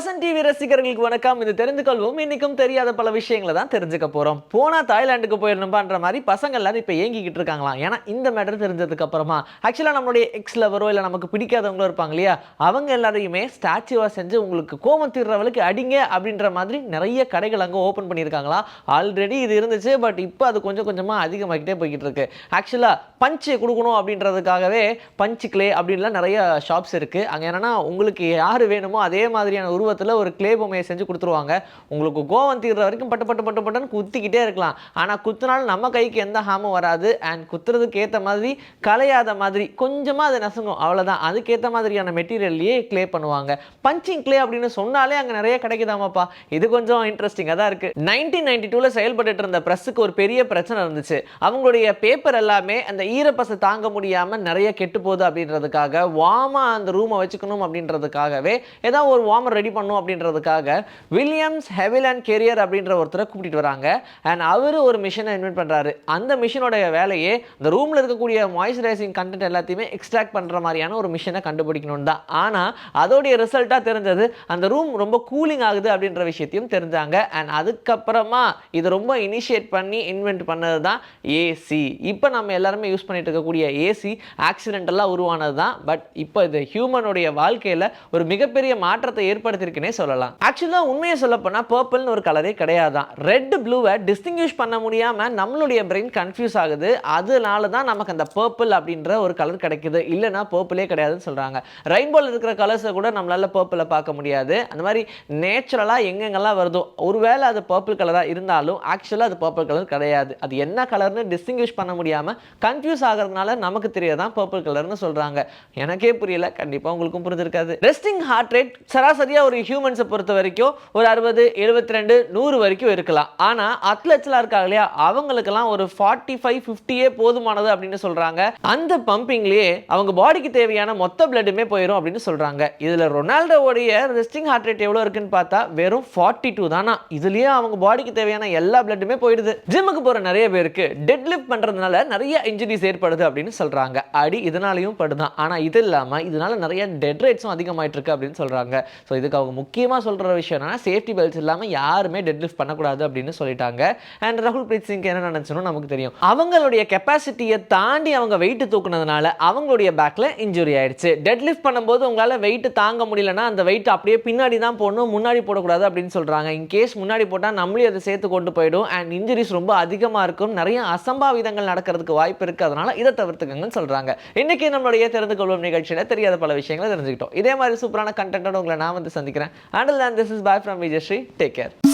Vasanth TV ரசிகர்களுக்கு வணக்கம். இது தெரிந்து கொள்வோம் இன்னைக்கும் தெரியாத பல விஷயங்களை தான் தெரிஞ்சுக்க போறோம். போனால் தாய்லாந்துக்கு போயிடணும்பான்ற மாதிரி பசங்க எல்லாரும் இப்போ ஏங்கிக்கிட்டு இருக்காங்களாம். ஏன்னா இந்த மேட்டர் தெரிஞ்சதுக்கு அப்புறமா ஆக்சுவலாக நம்மளுடைய எக்ஸ் லவரோ இல்லை நமக்கு பிடிக்காதவங்களோ இருப்பாங்க இல்லையா? அவங்க எல்லாரையுமே ஸ்டாச்சுவா செஞ்சு உங்களுக்கு கோபம் தீர்றவளுக்கு அடிங்க அப்படின்ற மாதிரி நிறைய கடைகள் அங்கே ஓப்பன் பண்ணியிருக்காங்களா ஆல்ரெடி இது இருந்துச்சு பட் இப்போ அது கொஞ்சம் கொஞ்சமாக அதிகமாகிட்டே போய்கிட்டு இருக்கு. ஆக்சுவலாக பஞ்சு கொடுக்கணும் அப்படின்றதுக்காகவே பஞ்சு கிளே அப்படின்லாம் நிறைய ஷாப்ஸ் இருக்குது அங்கே என்னன்னா உங்களுக்கு யார் வேணுமோ அதே மாதிரியான உருவத்தில் ஒரு கிளே பொம்மையை செஞ்சு கொடுத்துருவாங்க. உங்களுக்கு கோவம் தீர்ற வரைக்கும் பட்டு பட்டு பட்டு பட்டுன்னு குத்திக்கிட்டே இருக்கலாம். ஆனால் குத்துனாலும் நம்ம கைக்கு எந்த ஹாமும் வராது. அண்ட் குத்துறதுக்கு ஏற்ற மாதிரி கலையாத மாதிரி கொஞ்சமாக அது நசுங்கும். அவ்வளோதான் அதுக்கேற்ற மாதிரியான மெட்டீரியல்லையே கிளே பண்ணுவாங்க. பஞ்சிங் கிளே அப்படின்னு சொன்னாலே அங்கே நிறைய கிடைக்குதாமாப்பா. இது கொஞ்சம் இன்ட்ரெஸ்டிங்காக தான் இருக்குது நைன்டீன் நைன்டி டூவில் செயல்பட்டு இருந்த ப்ரெஸ்ஸுக்கு ஒரு பெரிய பிரச்சனை இருந்துச்சு. அவங்களுடைய பேப்பர் எல்லாமே அந்த ஈரப்பசை தாங்க முடியாமல் நிறைய கெட்டு போகுது அப்படின்றதுக்காக வாமா அந்த ரூமை வச்சுக்கணும் அப்படின்றதுக்காகவே ஏதாவது ஒரு வார்மர் ரெடி பண்ண பண்ணும் அப்படின்றதுக்காக வில்லியம்ஸ் ஹெவில் அண்ட் கெரியர் அப்படின்ற ஒருத்தரை கூப்பிட்டு வராங்க. அண்ட் அவர் ஒரு மிஷினை இன்வென்ட் பண்ணுறாரு அந்த மிஷினோடைய வேலையே இந்த ரூமில் இருக்கக்கூடிய மாய்ஸ்சரைசிங் கண்டென்ட் எல்லாத்தையுமே எக்ஸ்ட்ராக்ட் பண்ணுற மாதிரியான ஒரு மிஷினை கண்டுபிடிக்கணும் தான். ஆனால் அதோடைய ரிசல்ட்டாக தெரிஞ்சது அந்த ரூம் ரொம்ப கூலிங் ஆகுது அப்படின்ற விஷயத்தையும் தெரிஞ்சாங்க. அண்ட் அதுக்கப்புறமா இது ரொம்ப இனிஷியேட் பண்ணி இன்வென்ட் பண்ணது தான் ஏசி இப்போ நம்ம எல்லாருமே யூஸ் பண்ணிட்டு இருக்கக்கூடிய ஏசி ஆக்சிடென்டெல்லாம் உருவானது தான். பட் இப்போ இது ஹியூமனுடைய வாழ்க்கையில் ஒரு மிகப்பெரிய மாற்றத்தை ஏற்படுத்தி ஏற்படுத்தியிருக்குன்னே சொல்லலாம். ஆக்சுவலாக உண்மையை சொல்லப்போனால் பர்பிள்னு ஒரு கலரே கிடையாதான். ரெட் ப்ளூவை டிஸ்டிங்யூஷ் பண்ண முடியாமல் நம்மளுடைய பிரெயின் கன்ஃபியூஸ் ஆகுது. அதனால தான் நமக்கு அந்த பர்பிள் அப்படின்ற ஒரு கலர் கிடைக்குது. இல்லைனா பர்பிளே கிடையாதுன்னு சொல்கிறாங்க ரெயின்போல இருக்கிற கலர்ஸை கூட நம்மளால பர்பிளை பார்க்க முடியாது. அந்த மாதிரி நேச்சுரலாக எங்கெங்கெல்லாம் வருதோ ஒருவேளை அது பர்பிள் கலராக இருந்தாலும் ஆக்சுவலாக அது பர்பிள் கலர் கிடையாது. அது என்ன கலர்னு டிஸ்டிங்யூஷ் பண்ண முடியாமல் கன்ஃபியூஸ் ஆகிறதுனால நமக்கு தெரியதான் பர்பிள் கலர்னு சொல்கிறாங்க எனக்கே புரியல. கண்டிப்பாக உங்களுக்கும் புரிஞ்சிருக்காது. ரெஸ்டிங் ஹார்ட் ரேட் சராசரியாக ஒரு ஹியூமன்ஸை பொறுத்த வரைக்கும் ஒரு அறுபது எழுபத்தி ரெண்டு நூறு வரைக்கும் இருக்கலாம். ஆனால் அத்லெட்ஸ்லாம் இருக்காங்க இல்லையா? அவங்களுக்கெல்லாம் ஒரு ஃபார்ட்டி ஃபைவ் ஃபிஃப்டியே போதுமானது அப்படின்னு சொல்கிறாங்க அந்த பம்பிங்லேயே அவங்க பாடிக்கு தேவையான மொத்த பிளட்டுமே போயிடும் அப்படின்னு சொல்கிறாங்க இதில் ரொனால்டோவுடைய ரெஸ்டிங் ஹார்ட் ரேட் எவ்வளோ இருக்குன்னு பார்த்தா வெறும் ஃபார்ட்டி டூ தானா? இதுலேயே அவங்க பாடிக்கு தேவையான எல்லா பிளட்டுமே போயிடுது. ஜிம்முக்கு போகிற நிறைய பேருக்கு டெட் லிஃப்ட் பண்ணுறதுனால நிறைய இன்ஜுரிஸ் ஏற்படுது அப்படின்னு சொல்கிறாங்க அடி இதனாலையும் படுதான். ஆனால் இது இல்லாமல் இதனால நிறைய டெட் ரேட்ஸும் அதிகமாயிட்டு இருக்கு அப்படின்னு சொல்கிறாங்க ஸோ இதுக்கு அவங்க முக்கியமாக சொல்கிற விஷயம் என்னன்னா சேஃப்டி பெல்ட்ஸ் இல்லாமல் யாருமே டெட் லிஃப்ட் பண்ணக்கூடாது அப்படின்னு சொல்லிட்டாங்க. அண்ட் ராகுல் பிரீத் சிங் என்ன நினச்சணும் நமக்கு தெரியும். அவங்களுடைய கெப்பாசிட்டியை தாண்டி அவங்க வெயிட் தூக்குனதுனால அவங்களுடைய பேக்கில் இன்ஜுரி ஆயிடுச்சு. டெட் லிஃப்ட் பண்ணும்போது உங்களால் வெயிட் தாங்க முடியலன்னா அந்த வெயிட் அப்படியே பின்னாடி தான் போடணும் முன்னாடி போடக்கூடாது அப்படின்னு சொல்கிறாங்க இன்கேஸ் முன்னாடி போட்டால் நம்மளையும் அதை சேர்த்து கொண்டு போயிடும். அண்ட் இன்ஜுரிஸ் ரொம்ப அதிகமாக இருக்கும். நிறைய அசம்பாவிதங்கள் நடக்கிறதுக்கு வாய்ப்பு இருக்குது அதனால் இதை தவிர்த்துக்கங்கன்னு சொல்கிறாங்க இன்னைக்கு நம்மளுடைய தெரிந்து கொள்வோம் நிகழ்ச்சியில் தெரியாத பல விஷயங்களை தெரிஞ்சுக்கிட்டோம். இதே மாதிரி சூப்பரான கண்டென்ட்டோட உங்களை நான் வந்து சந்திக்கிறேன். Until then this is bye from Vijayasri take care